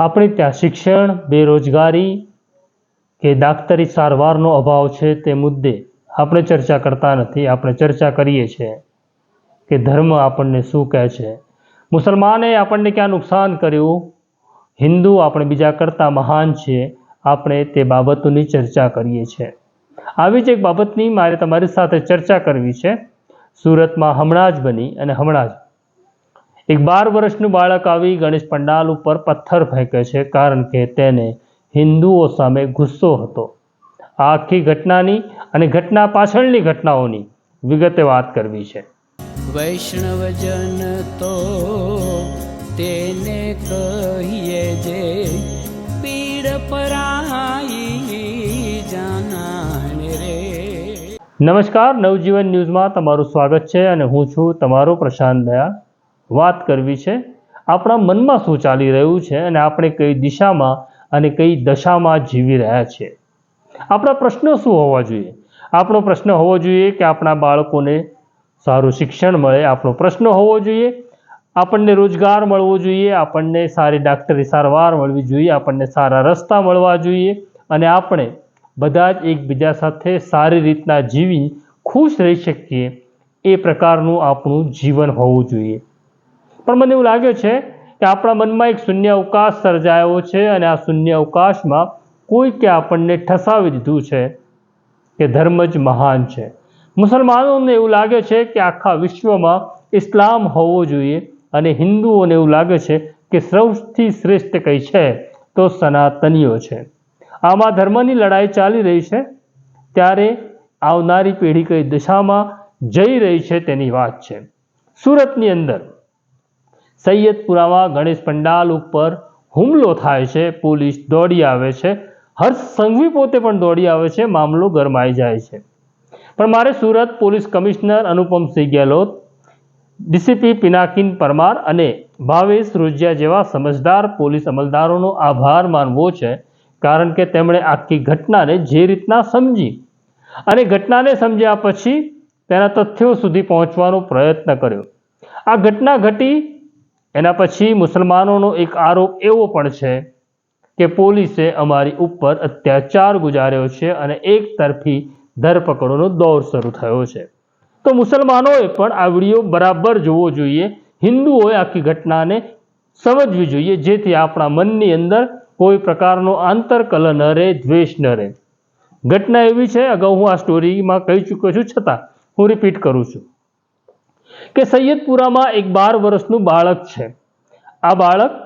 આપણે ત્યાં શિક્ષણ, બેરોજગારી કે દાક્તરી સારવારનો અભાવ છે તે મુદ્દે આપણે ચર્ચા કરતા નથી. આપણે ચર્ચા કરીએ છીએ કે ધર્મ આપણને શું કહે છે. મુસલમાને આપણને ક્યાં નુકસાન કર્યું? હિન્દુ આપણે બીજા કરતાં મહાન છીએ આપણે તે બાબતોની ચર્ચા કરીએ છીએ. આવી જ એક બાબતની મારે તમારી સાથે ચર્ચા કરવી છે. સુરતમાં હમણાં જ બની અને હમણાં જ એક બાર વર્ષનું બાળક આવી ગણેશ પંડાલ ઉપર પથ્થર ફેંકે છે કારણ કે તેને હિન્દુઓ સામે ગુસ્સો હતો. આ આખી ઘટનાની અને ઘટના પાછળની ઘટનાઓની વિગતે વાત કરવી છે. વૈષ્ણવજન તો તેને કહીએ જે પીડ પરાઈ જાનાને રે. નમસ્કાર નવજીવન ન્યૂઝમાં તમારું સ્વાગત છે અને હું છું તમારો પ્રશાંત દયા. વાત કરવી છે. આપણા મનમાં શું ચાલી રહ્યું છે અને આપણે કઈ દિશામાં અને કઈ દશામાં જીવી રહ્યા છીએ. આપણા પ્રશ્નો શું હોવા જોઈએ? આપણો પ્રશ્ન હોવો જોઈએ કે આપણા બાળકોને સારું શિક્ષણ મળે. આપણો પ્રશ્ન હોવો જોઈએ, આપણને રોજગાર મળવો જોઈએ, આપણને સારી ડાક્ટરી સારવાર મળવી જોઈએ, આપણને સારા રસ્તા મળવા જોઈએ અને આપણે બધા જ એકબીજા સાથે સારી રીતના જીવી ખુશ રહી શકીએ. એ પ્રકારનું આપણું જીવન હોવું જોઈએ. પણ મને એવું લાગે છે કે આપણા મનમાં એક શૂન્ય અવકાશ સર્જાયો છે અને આ શૂન્ય અવકાશમાં કોઈકે આપણને ઠસાવી દીધું છે કે ધર્મ જ મહાન છે. મુસલમાનોને એવું લાગે છે કે આખા વિશ્વમાં ઇસ્લામ હોવો જોઈએ અને હિન્દુઓને એવું લાગે છે કે સૌથી શ્રેષ્ઠ કંઈ છે તો સનાતનીઓ છે. આમાં ધર્મની લડાઈ ચાલી રહી છે ત્યારે આવનારી પેઢી કઈ દિશામાં જઈ રહી છે તેની વાત છે. સુરતની અંદર સૈયદપુરામાં ગણેશ પંડાલ ઉપર હુમલો થાય છે, પોલીસ દોડી આવે છે, હર્ષ સંઘવી પોતે પણ દોડી આવે છે, મામલો ગરમાઈ જાય છે. પણ મારે Surat police commissioner Anupamsinh Gehlot, DCP Pinakin Parmar અને ભાવેશ રોજિયા જેવા સમજદાર પોલીસ અમલદારોનો આભાર માનવો છે, કારણ કે તેમણે આખી ઘટનાને જે રીતના સમજી અને ઘટનાને સમજ્યા પછી તેના તથ્યો સુધી પહોંચવાનો પ્રયત્ન કર્યો. આ ઘટના ઘટી એના પછી મુસલમાનોનો એક આરોપ એવો પણ છે કે પોલીસે અમારી ઉપર અત્યાચાર ગુજાર્યો છે અને એક તરફી ધરપકડોનો દોર શરૂ થયો છે. તો મુસલમાનોએ પણ આ વીડિયો બરાબર જોવો જોઈએ. હિન્દુઓએ આખી ઘટનાને સમજવી જોઈએ, જેથી આપણા મનની અંદર કોઈ પ્રકારનો આંતરકલ ન રહે, દ્વેષ ન રહે. ઘટના એવી છે, અગાઉ હું આ સ્ટોરીમાં કહી ચૂક્યો છું, છતાં હું રિપીટ કરું છું. કે સૈયદપુરામાં એક બાર વર્ષનું બાળક છે. આ બાળક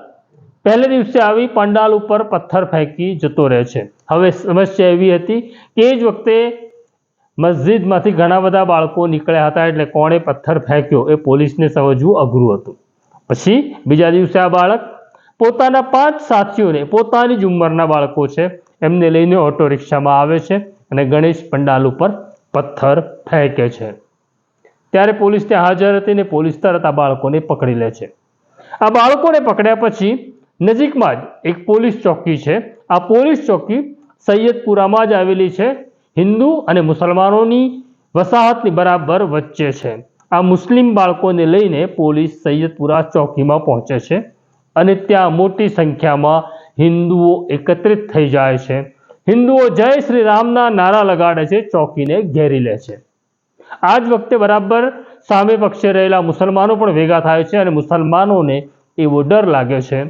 પહેલે દિવસે આવી પંડાલ ઉપર પથ્થર ફેંકી જતો રહે છે. હવે સમસ્યા એવી હતી કે એ જ વખતે મસ્જિદમાંથી ઘણા બધા બાળકો નીકળ્યા હતા એટલે કોણે પથ્થર ફેંક્યો એ પોલીસને સમજવું અઘરું હતું. પછી બીજા દિવસે આ બાળક પોતાના પાંચ સાથીઓને, પોતાની જ ઉંમરના બાળકો છે, એમને લઈને ઓટો રિક્ષામાં આવે છે અને ગણેશ પંડાલ ઉપર પથ્થર ફેંકે છે. ત્યારે પોલીસ ત્યાં હાજર હતી ને પોલીસ તરત આ બાળકોને પકડી લે છે. આ બાળકોને પકડ્યા પછી નજીકમાં જ એક પોલીસ ચોકી છે. આ પોલીસ ચોકી સૈયદપુરામાં જ આવેલી છે. હિન્દુ અને મુસલમાનોની વસાહતની બરાબર વચ્ચે છે. આ મુસ્લિમ બાળકોને લઈને પોલીસ સૈયદપુરા ચોકીમાં પહોંચે છે અને ત્યાં મોટી સંખ્યામાં હિન્દુઓ એકત્રિત થઈ જાય છે. હિન્દુઓ જય શ્રી રામના નારા લગાડે છે, ચોકીને ઘેરી લે છે. આ જ વખતે બરાબર સામે પક્ષે રહેલા મુસલમાનો પણ ભેગા થાય છે અને મુસલમાનોને એવો ડર લાગે છે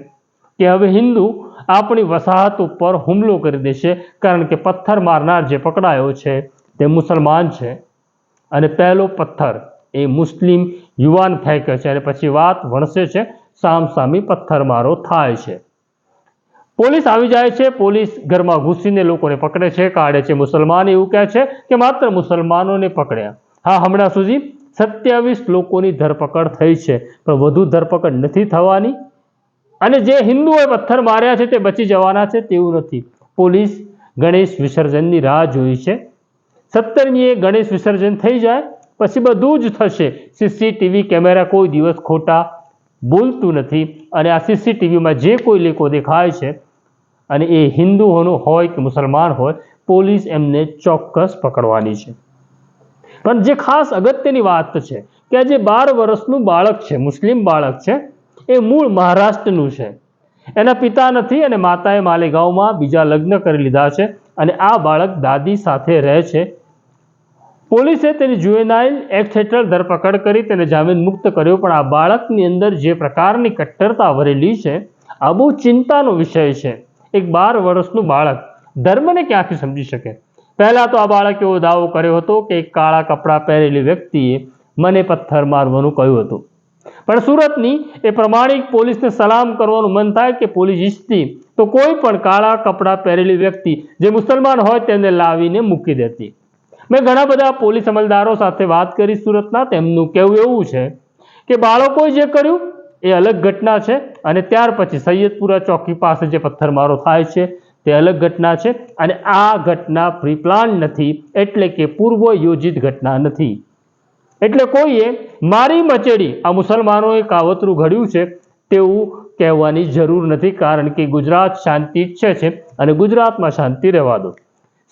કે હવે હિન્દુ આપણી વસાહત ઉપર હુમલો કરી દેશે કારણ કે પથ્થર મારનાર જે પકડાયો છે તે મુસલમાન છે. અને પહેલો પથ્થર એ મુસ્લિમ યુવાન ફેંકે છે અને પછી વાત વણસે છે, સામસામી પથ્થરમારો થાય છે. પોલીસ આવી જાય છે, પોલીસ ઘરમાં ઘૂસીને લોકોને પકડે છે, કાઢે છે, મુસલમાન એવું કહે છે કે માત્ર મુસલમાનોને પકડ્યા. હા, હમણાં સુધી સત્યાવીસ લોકોની ધરપકડ થઈ છે, પણ વધુ ધરપકડ નથી થવાની. અને જે હિન્દુઓએ પથ્થર માર્યા છે તે બચી જવાના છે તેવું નથી. પોલીસ ગણેશ વિસર્જનની રાહ જોઈ છે. સત્તરમીએ ગણેશ વિસર્જન થઈ જાય, પછી બધું જ થશે. સીસીટીવી કેમેરા કોઈ દિવસ ખોટા બોલતું નથી. અને આ સીસીટીવીમાં જે કોઈ લેકો દેખાય છે, અને એ હિન્દુઓનો હોય કે મુસલમાન હોય, પોલીસ એમને ચોક્કસ પકડવાની છે. પણ જે ખાસ અગત્યની વાત છે કે જે બાર વર્ષનું બાળક છે, મુસ્લિમ બાળક છે, એ મૂળ મહારાષ્ટ્રનું છે. એના પિતા નથી અને માતાએ માલેગાંવમાં બીજા લગ્ન કરી લીધા છે અને આ બાળક દાદી સાથે રહે છે. પોલીસે તેની જુએનાઇલ એક્ટ હેઠળ ધરપકડ કરી તેને જામીન મુક્ત કર્યો, પણ આ બાળકની અંદર જે પ્રકારની કટ્ટરતા ભરેલી છે, આ બહુ ચિંતાનો વિષય છે. એક બાર વર્ષનું બાળક ધર્મને ક્યાંથી સમજી શકે? પહેલા તો આ બાળકે એવો દાવો કર્યો હતો કે કાળા કપડાં પહેરેલી વ્યક્તિએ મને પથ્થર મારવાનું કહ્યું હતું. પણ સુરતની એ પ્રમાણિક પોલીસને સલામ કરવાનું મન થાય કે પોલીસ ઇચ્છતી તો કોઈ પણ કાળા કપડાં પહેરેલી વ્યક્તિ જે મુસલમાન હોય તેમને લાવીને મૂકી દેતી. મેં ઘણા બધા પોલીસ અમલદારો સાથે વાત કરી સુરતના, તેમનું કહેવું એવું છે કે બાળકોએ જે કર્યું એ અલગ ઘટના છે અને ત્યાર પછી સૈયદપુરા ચોકી પાસે જે પથ્થરમારો થાય છે તે અલગ ઘટના છે અને આ ઘટના પ્રી પ્લાન નથી, એટલે કે પૂર્વ યોજિત ઘટના નથી. એટલે કોઈએ, મારી મચેડી, આ મુસલમાનોએ કાવતરું ઘડ્યું છે, તેવું કહેવાની જરૂર નથી, કારણ કે ગુજરાત શાંતિ ઈચ્છે છે અને ગુજરાતમાં શાંતિ રહેવા દો.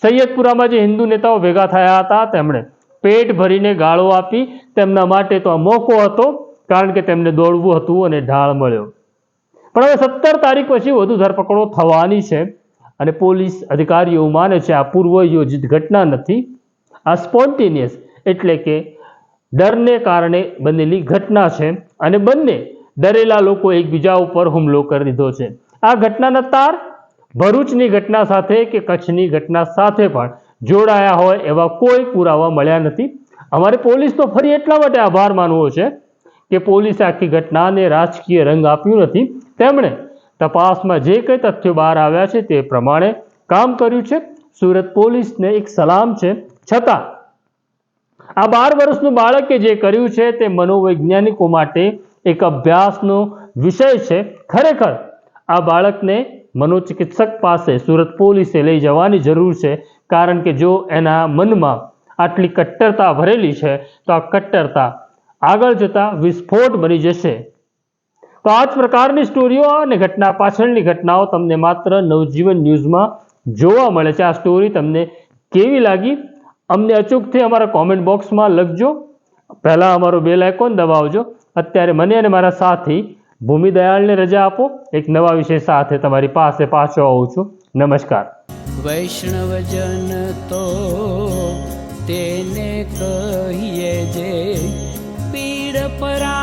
સૈયદપુરામાં જે હિન્દુ નેતાઓ ભેગા થયા હતા, તેમણે પેટ ભરીને ગાળો આપી, તેમના માટે તો આ મોકો હતો, કારણ કે તેમને દોડવું હતું અને ઢાળ મળ્યો. પણ હવે સત્તર તારીખ પછી વધુ ધરપકડો થવાની છે. અને પોલીસ અધિકારીઓ માને છે આ પૂર્વ યોજિત ઘટના નથી, આ સ્પોન્ટેનિયસ એટલે કે ડરને કારણે બનેલી ઘટના છે અને બંને ડરેલા લોકો એકબીજા ઉપર હુમલો કરી દીધો છે. આ ઘટનાના તાર ભરૂચની ઘટના સાથે કે કચ્છની ઘટના સાથે પણ જોડાયા હોય એવા કોઈ પુરાવા મળ્યા નથી. અમારે પોલીસનો ફરી એટલા માટે આભાર માનવો છે કે પોલીસે આખી ઘટનાને રાજકીય રંગ આપ્યું નથી. તેમણે તપાસમાં જે કંઈ તથ્યો બહાર આવ્યા છે તે પ્રમાણે કામ કર્યું છે. સુરત પોલીસને એક સલામ છે. છતાં આ બાર વર્ષનું બાળકે જે કર્યું છે તે મનોવૈજ્ઞાનિકો માટે એક અભ્યાસનો વિષય છે. ખરેખર આ બાળકને મનોચિકિત્સક પાસે સુરત પોલીસે લઈ જવાની જરૂર છે. કારણ કે જો એના મનમાં આટલી કટ્ટરતા ભરેલી છે, તો આ કટ્ટરતા આગળ જતાં વિસ્ફોટ બની જશે. તો આ જ પ્રકારની સ્ટોરીઓ અને ઘટના પાછળની ઘટનાઓ તમને માત્ર નવજીવન ન્યૂઝમાં જોવા મળે છે. આ સ્ટોરી તમને કેવી લાગી? અમને અચૂકથી અમારા કોમેન્ટ બોક્સમાં લખજો. પહેલાં અમારો બેલ આઇકોન દબાવજો. અત્યારે મને અને મારા સાથી ભૂમિ દયાળને રજા આપો. એક નવા વિષય સાથે તમારી પાસે પાછો આવું છું. નમસ્કાર. વૈષ્ણવજન તો તેને કહીએ જે પીડ પરાઈ